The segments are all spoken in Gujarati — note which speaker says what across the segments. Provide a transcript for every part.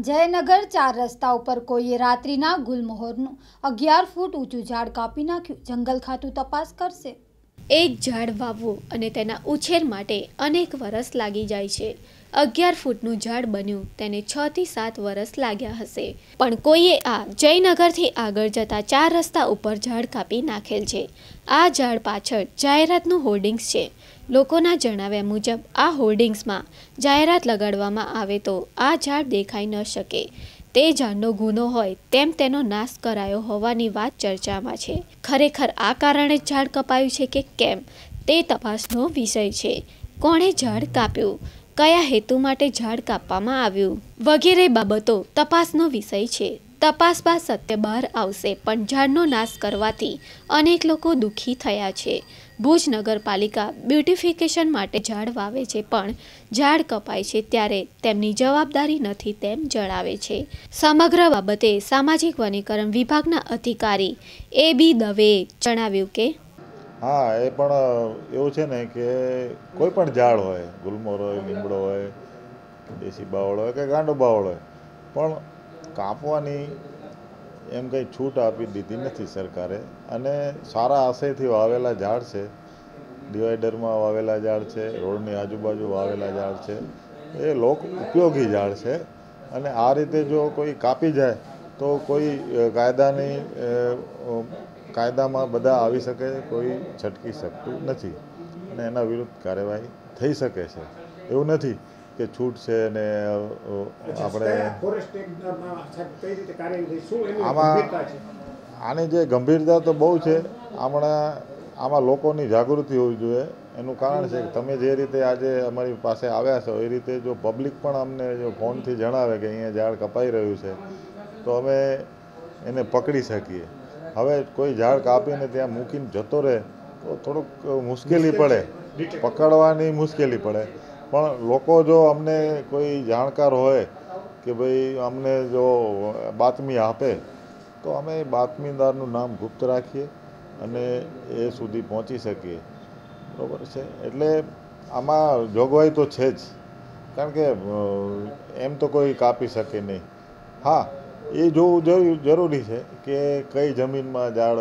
Speaker 1: જયનગર ચાર રસ્તા ઉપર કોઈએ રાત્રિના ગુલમોહરનું અગિયાર ફૂટ ઊંચું ઝાડ કાપી નાખ્યું. જંગલ ખાતું તપાસ કરશે.
Speaker 2: એક ઝાડ વાવવું અને તેના ઉછેર માટે અનેક વરસ લાગી જાય છે. અગિયાર ફૂટનું ઝાડ બન્યું, તેને છ થી સાત વરસ લાગ્યા હશે. પણ કોઈએ આ જયનગરથી આગળ જતા ચાર રસ્તા ઉપર ઝાડ કાપી નાખેલ છે. આ ઝાડ પાછળ જાહેરાતનું હોર્ડિંગ્સ છે. લોકોના જણાવ્યા મુજબ, આ હોર્ડિંગ્સમાં જાહેરાત લગાડવામાં આવે તો આ ઝાડ દેખાઈ ન શકે. તે ઝાડનો ગુનો હોય તેમ તેનો નાશ કરાયો હોવાની વાત ચર્ચામાં છે. ખરેખર આ કારણે ઝાડ કપાયું છે કે કેમ? તે તપાસનો વિષય છે. કોણે ઝાડ કાપ્યું? કયા હેતુ માટે ઝાડ કાપવામાં આવ્યું? વગેરે બાબતો તપાસનો વિષય છે. તપાસ બાદ સત્ય બહાર આવશે, પણ ઝાડનો નાશ કરવાથી અનેક લોકો દુઃખી થયા છે. ભુજ નગરપાલિકા બ્યુટિફિકેશન માટે ઝાડ વાવે છે, પણ ઝાડ કપાય છે ત્યારે તેમની જવાબદારી નથી તેમ જણાવે છે. સમગ્ર બાબતે સામાજિક વનીકરણ વિભાગના અધિકારી એ બી દવેએ જણાવ્યું કે
Speaker 3: હા, એ પણ એવું છે ને કે કોઈ પણ ઝાડ હોય ગુલમોર હોય, લીમડો હોય, દેશી બાવળ હોય કે ગાંડો બાવળ હોય, પણ કાપવાની એમ કંઈ છૂટ આપી દીધી નથી સરકારે. અને સારા આશયથી વાવેલા ઝાડ છે. ડિવાઈડરમાં વાવેલા ઝાડ છે, રોડની આજુબાજુ વાવેલા ઝાડ છે. એ લોક ઉપયોગી ઝાડ છે. અને આ રીતે જો કોઈ કાપી જાય, તો કોઈ કાયદાની કાયદામાં બધા આવી શકે, કોઈ છટકી શકતું નથી. અને એના વિરુદ્ધ કાર્યવાહી થઈ શકે છે. એવું નથી કે છૂટ છે ને આપણે આમાં આની જે ગંભીરતા તો બહુ છે. હમણાં આમાં લોકોની જાગૃતિ હોવી જોઈએ. એનું કારણ છે કે તમે જે રીતે આજે અમારી પાસે આવ્યા છો એ રીતે જો પબ્લિક પણ અમને જો ફોનથી જણાવે કે અહીંયા ઝાડ કપાઈ રહ્યું છે તો અમે એને પકડી શકીએ. હવે કોઈ ઝાડ કાપીને ત્યાં મૂકીને જતો રહે તો થોડુંક મુશ્કેલી પડે. પકડવાની મુશ્કેલી પડે. પણ લોકો જો અમને કોઈ જાણકાર હોય કે ભાઈ અમને જો બાતમી આપે, તો અમે બાતમીદારનું નામ ગુપ્ત રાખીએ અને એ સુધી પહોંચી શકીએ. બરાબર છે? એટલે આમાં જોગવાઈ તો છે જ. કારણ કે એમ તો કોઈ કાપી શકે નહીં. હા, એ જોવું જરૂરી છે કે કઈ જમીનમાં ઝાડ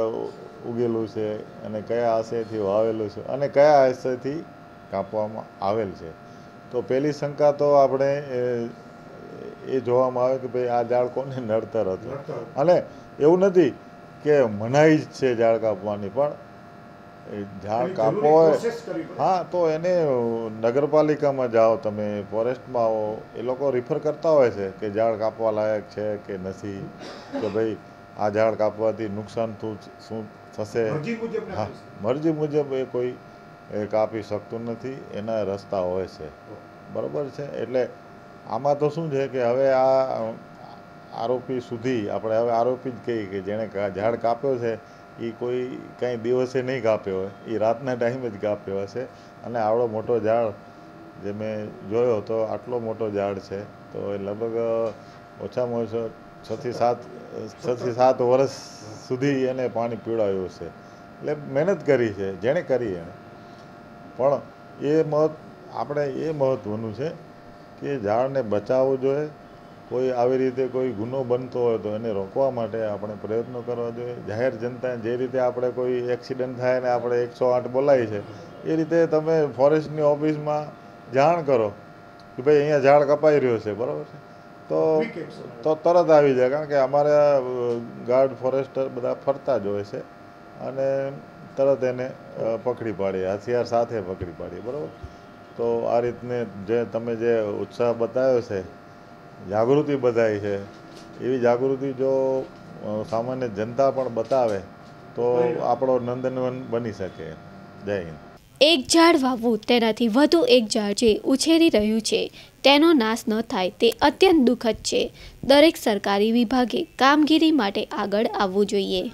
Speaker 3: ઉગેલું છે અને કયા આશયથી વાવેલું છે અને કયા આશયથી કાપવામાં આવેલ છે. તો પહેલી શંકા તો આપણે એ જોવામાં આવે કે ભાઈ આ ઝાડ કોને નડતર હતું. અને એવું નથી કે મનાઈ જ છે ઝાડ કાપવાની પણ ઝાડ કાપવો હોય. હા તો એને નગરપાલિકામાં જાઓ તમે ફોરેસ્ટમાં આવો એ લોકો રિફર કરતા હોય છે કે ઝાડ કાપવા લાયક છે કે નથી કે ભાઈ આ ઝાડ કાપવાથી નુકસાન શું થશે? હા મરજી મુજબ એ કોઈ એ કાપી શકતું નથી, એના રસ્તા હોય છે. બરાબર છે? એટલે આમાં તો શું છે કે હવે આ આરોપી સુધી, આપણે હવે આરોપી જ કહીએ કે જેણે ઝાડ કાપ્યો છે એ કોઈ કંઈ દિવસે નહીં કાપ્યો હોય. એ રાતના ટાઈમે જ કાપ્યો હશે. અને આવડો મોટો ઝાડ જે મેં જોયો તો આટલો મોટો ઝાડ છે, તો એ લગભગ ઓછામાં ઓછો છથી સાત છથી સાત વર્ષ સુધી એને પાણી પીવડાવ્યું છે એટલે મહેનત કરી છે, જેણે કરી એણે પણ એ મહત્વ આપણે એ મહત્ત્વનું છે કે ઝાડને બચાવવું જોઈએ. કોઈ આવી રીતે કોઈ ગુનો બનતો હોય તો એને રોકવા માટે આપણે પ્રયત્નો કરવા જોઈએ. જાહેર જનતાને જે રીતે આપણે કોઈ એક્સિડન્ટ થાય ને આપણે એકસો આઠ બોલાવી છે એ રીતે તમે ફોરેસ્ટની ઓફિસમાં જાણ કરો કે ભાઈ અહીંયા ઝાડ કપાઈ રહ્યો છે બરાબર છે? તો તો તરત આવી જાય. કારણ કે અમારે ગાર્ડ ફોરેસ્ટર બધા ફરતા જ હોય છે અને તરત એને પકડી પાડીએ હથિયાર સાથે પકડી પાડીએ બરાબર? તો આ રીતને જે તમે જે ઉત્સાહ બતાવ્યો છે, જાગૃતિ બધાય છે, એવી જાગૃતિ જો સામાન્ય જનતા પણ બતાવે, તો આપણો નંદનવન બની શકે. જય હિન્દ.
Speaker 2: એક ઝાડ વાવવું તેનાથી વધુ એક ઝાડ જે ઉછેરી રહ્યું છે, તેનો નાશ ન થાય, તે અત્યંત દુઃખદ છે. દરેક સરકારી વિભાગે કામગીરી માટે આગળ આવવું જોઈએ.